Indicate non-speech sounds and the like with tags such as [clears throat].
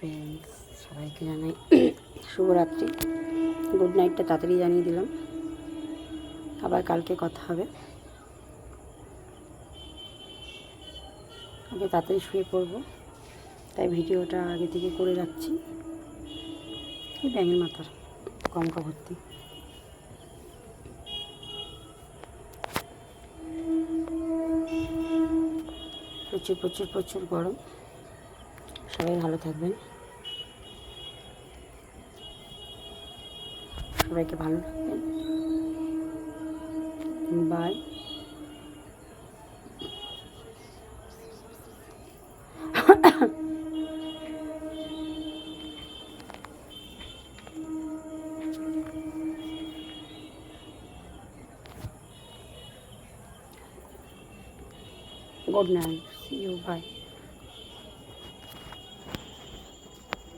Friends সবাইকে জানাই [clears throat] শুভরাত্রি। গুড নাইটটা তাড়াতাড়ি জানিয়ে দিলাম। আবার কালকে কথা হবে। আগে তাড়াতাড়ি শুয়ে পড়ব। তাই ভিডিওটা আগে থেকে করে রাখছি। এই ব্যাঙের মাথার কমকা ভর্তি। প্রচুর প্রচুর প্রচুর গরম। সবাই ভালো থাকবেন। সবাইকে ভালো রাখবেন bye. [coughs] Good night. See you. Bye.